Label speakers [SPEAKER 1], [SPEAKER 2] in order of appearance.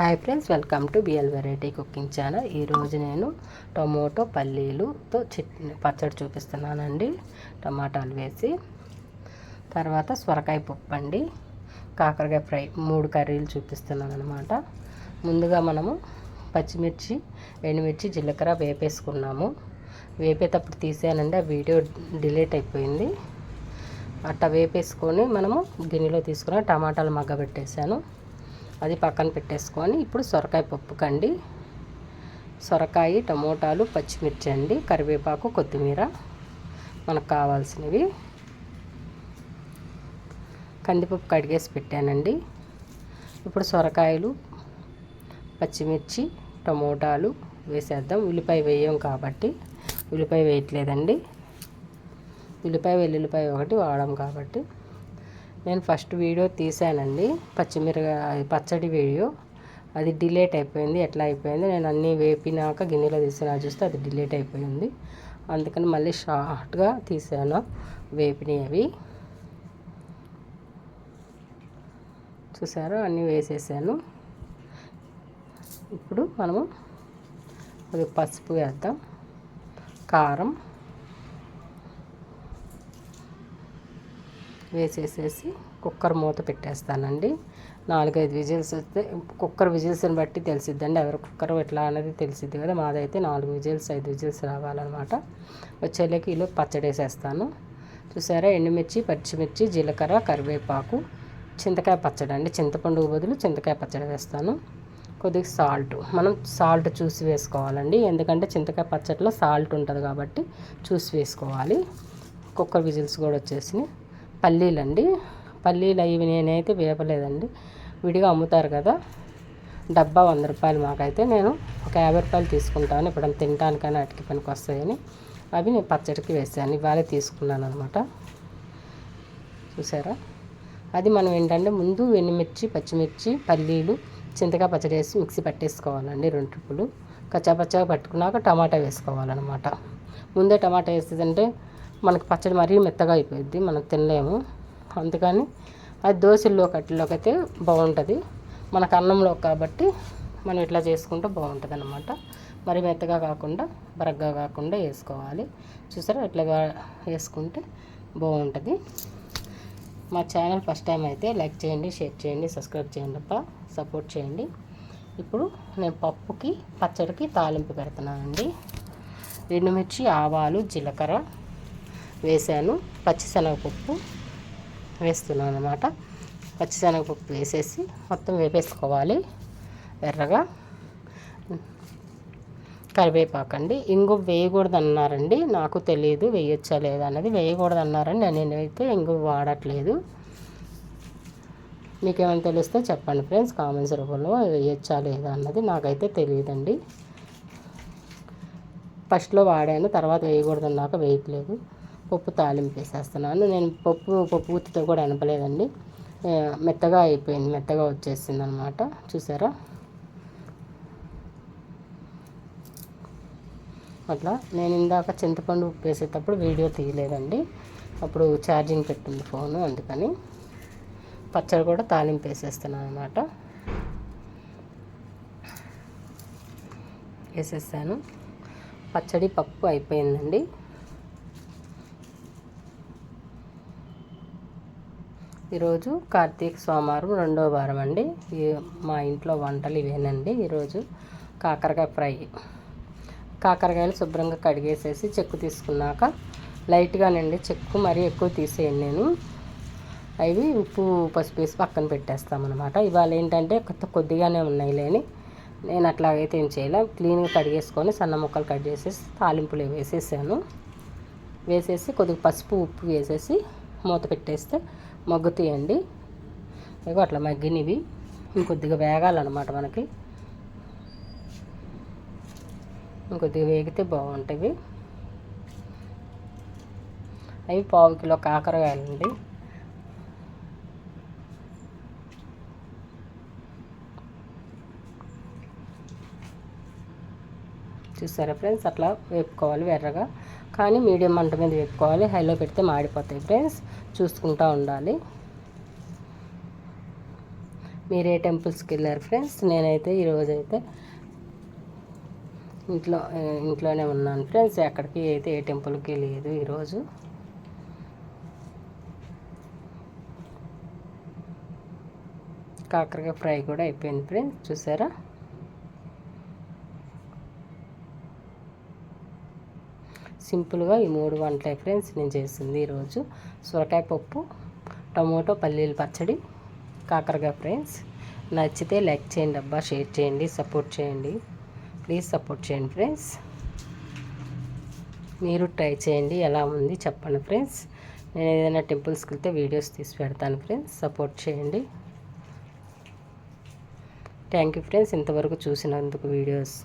[SPEAKER 1] Hi friends welcome to BL variety cooking channel ఈరోజు నేను tomato పల్లీలుతో chutney పచ్చడి చూపిస్తున్నానండి. టమాటాలు వేసి తర్వాత సొరకాయ పప్పు అండి కాకరకాయ ఫ్రై మూడు కర్రీలు చూపిస్తున్నాను అనమాట ముందుగా మనము పచ్చిమిర్చి ఎండుమిర్చి జీలకర్ర వేపేసుకున్నాము. వేపేటప్పుడు తీసానండి ఆ వీడియో డిలీట్ అయిపోయింది. అట్ట వేపేసుకొని మనము గిన్నెలో తీసుకుని టమాటాలు మగ్గబెట్టేసాను అది పక్కన పెట్టేసుకొని ఇప్పుడు సొరకాయ పప్పు కండి. సొరకాయ టమోటాలు పచ్చిమిర్చి అండి కరివేపాకు కొత్తిమీర మనకు కావాల్సినవి. కందిపప్పు కడిగేసి పెట్టానండి. ఇప్పుడు సొరకాయలు పచ్చిమిర్చి టమోటాలు వేసేద్దాం. ఉల్లిపాయ వేయం కాబట్టి ఉల్లిపాయ వేయట్లేదండి. ఉల్లిపాయ వెల్లుల్లిపాయ ఒకటి వాడాం కాబట్టి నేను ఫస్ట్ వీడియో తీసానండి పచ్చిమిరకాయ పచ్చడి వీడియో. అది డిలేట్ అయిపోయింది. ఎట్లా అయిపోయింది? నేను అన్నీ వేపినాక గిన్నెలో తీసినా చూస్తే అది డిలేట్ అయిపోయింది. అందుకని మళ్ళీ షార్ట్గా తీసాను. వేపినవి. చూసారు? అన్నీ వేసేసాను. ఇప్పుడు మనము అది పసుపు వేద్దాం. కారం. వేసేసేసి కుక్కర్ మూత పెట్టేస్తానండి. నాలుగైదు విజిల్స్ వస్తే కుక్కర్ విజిల్స్ని బట్టి తెలిసిద్దండి. ఎవరి కుక్కర్ ఎట్లా అనేది తెలిసిద్ది కదా. మాదైతే నాలుగు విజిల్స్ ఐదు విజిల్స్ రావాలన్నమాట. వచ్చేలోకి ఈలో పచ్చడి వేసేస్తాను. చూసారా? ఎండుమిర్చి పచ్చిమిర్చి జీలకర్ర కరివేపాకు చింతకాయ పచ్చడి అండి. చింతపండు బదులు చింతకాయ పచ్చడి వేస్తాను. కొద్దిగా సాల్ట్. మనం సాల్ట్ చూసి వేసుకోవాలండి. ఎందుకంటే చింతకాయ పచ్చడిలో సాల్ట్ ఉంటుంది కాబట్టి చూసి వేసుకోవాలి. కుక్కర్ విజిల్స్ కూడా వచ్చేసినాయి. పల్లీలు అండి పల్లీలు అవి నేనైతే వేపలేదండి. విడిగా అమ్ముతారు కదా. డబ్బా వంద రూపాయలు మాకైతే నేను ఒక యాభై రూపాయలు తీసుకుంటాను. ఇప్పుడు తినడానికైనా అటుకి పనికి వస్తాయని. అవి నేను పచ్చడికి వేసాను. ఇవాళ తీసుకున్నాను అనమాట చూసారా? అది మనం ఏంటంటే ముందు ఎండుమిర్చి పచ్చిమిర్చి పల్లీలు చింతకాయ పచ్చడి వేసి మిక్సీ పట్టేసుకోవాలండి రెండు ట్రిప్పులు కచ్చాపచ్చగా పట్టుకున్నాక టమాటా వేసుకోవాలన్నమాట. ముందే టమాటా వేసేదంటే మనకి పచ్చడి మరీ మెత్తగా అయిపోయింది మనం తినలేము. అందుకని అది దోశల్లో కట్టిలోకి అయితే బాగుంటుంది. మనకు అన్నంలో కాబట్టి మనం ఇట్లా చేసుకుంటే బాగుంటుంది అనమాట మరి మెత్తగా కాకుండా బరగ్గా కాకుండా వేసుకోవాలి. చూసారా? ఇట్లా వేసుకుంటే బాగుంటుంది. మా ఛానల్ ఫస్ట్ టైం అయితే లైక్ చేయండి షేర్ చేయండి సబ్స్క్రైబ్ చేయండి అప్ప సపోర్ట్ చేయండి. ఇప్పుడు నేను పప్పుకి పచ్చడికి తాలింపు పెడుతున్నానండి. ఎండుమిర్చి ఆవాలు జీలకర్ర వేసాను. పచ్చిశనగపప్పు వేస్తున్నాను అనమాట పచ్చిశనగపప్పు వేసేసి మొత్తం వేపేసుకోవాలి. ఎర్రగా. కరివేపాకు అండి ఇంగు వేయకూడదు అన్నారండి నాకు తెలియదు వేయొచ్చా లేదా అన్నది. వేయకూడదు అన్నారండి అయితే ఇంగు వాడట్లేదు. మీకేమైనా తెలిస్తే చెప్పండి ఫ్రెండ్స్. కామెంట్స్ రూపంలో వేయొచ్చా లేదా అన్నది నాకైతే తెలియదండి. ఫస్ట్లో వాడాను. తర్వాత వేయకూడదు అన్నాక వేయట్లేదు. పప్పు తాలింపు వేసేస్తున్నాను. నేను పప్పు పప్పు ఉత్తితో కూడా అనపలేదండి మెత్తగా అయిపోయింది. మెత్తగా వచ్చేసింది అనమాట చూసారా? అట్లా నేను ఇందాక చింతపండు ఉప్పు వేసేటప్పుడు వీడియో తీయలేదండి. అప్పుడు ఛార్జింగ్ పెట్టింది ఫోను అందుకని పచ్చడి కూడా తాలింపు వేసేస్తున్నాను అనమాట. వేసేసాను. పచ్చడి పప్పు అయిపోయిందండి. ఈరోజు కార్తీక సోమవారం రెండో వారం అండి. మా ఇంట్లో వంటలు ఇవేనండి. ఈరోజు కాకరకాయ ఫ్రై. కాకరకాయలు శుభ్రంగా కడిగేసేసి చెక్కు తీసుకున్నాక లైట్గానండి చెక్కు మరీ ఎక్కువ తీసేయండి నేను. అవి ఉప్పు పసుపు వేసి పక్కన పెట్టేస్తామన్నమాట. ఇవాళ ఏంటంటే కొత్త కొద్దిగానే ఉన్నాయి లేని నేను అట్లాగైతే ఏం చేయలే. క్లీన్గా కడిగేసుకొని సన్న ముక్కలు కట్ చేసేసి తాలింపులు వేసేసాను. వేసేసి కొద్దిగా పసుపు ఉప్పు వేసేసి మూత పెట్టేస్తే మగ్గుతాయండి ఇగో అట్లా మగ్గినవి. ఇంకొద్దిగా వేగాలన్నమాట మనకి. ఇంకొద్దిగా వేగితే బాగుంటాయి అవి పావు కిలో కాకరకాయలండి. చూసారా ఫ్రెండ్స్? అట్లా వేపుకోవాలి ఎర్రగా. కానీ మీడియం మంట మీద పెట్టుకోవాలి. హైలో పెడితే మాడిపోతాయి ఫ్రెండ్స్. చూసుకుంటూ ఉండాలి. మీరు ఏ టెంపుల్స్కి వెళ్ళారు ఫ్రెండ్స్. నేనైతే ఈరోజు అయితే ఇంట్లో ఇంట్లోనే ఉన్నాను ఫ్రెండ్స్. ఎక్కడికి అయితే ఏ టెంపుల్కి లేదు ఈరోజు కాకరకాయ ఫ్రై కూడా అయిపోయింది ఫ్రెండ్స్. చూసారా? సింపుల్గా ఈ మూడు వంటలే ఫ్రెండ్స్ నేను చేసింది ఈరోజు. సొరకాయ పప్పు టమోటో పల్లీల పచ్చడి కాకరకాయ ఫ్రెండ్స్. నచ్చితే లైక్ చేయండి అబ్బా షేర్ చేయండి సపోర్ట్ చేయండి. ప్లీజ్ సపోర్ట్ చేయండి ఫ్రెండ్స్. మీరు ట్రై చేయండి ఎలా ఉంది చెప్పండి ఫ్రెండ్స్. నేను ఏదైనా టెంపుల్స్కి వెళ్తే వీడియోస్ తీసి పెడతాను ఫ్రెండ్స్ సపోర్ట్ చేయండి. థ్యాంక్ యూ ఫ్రెండ్స్ ఇంతవరకు చూసినందుకు వీడియోస్.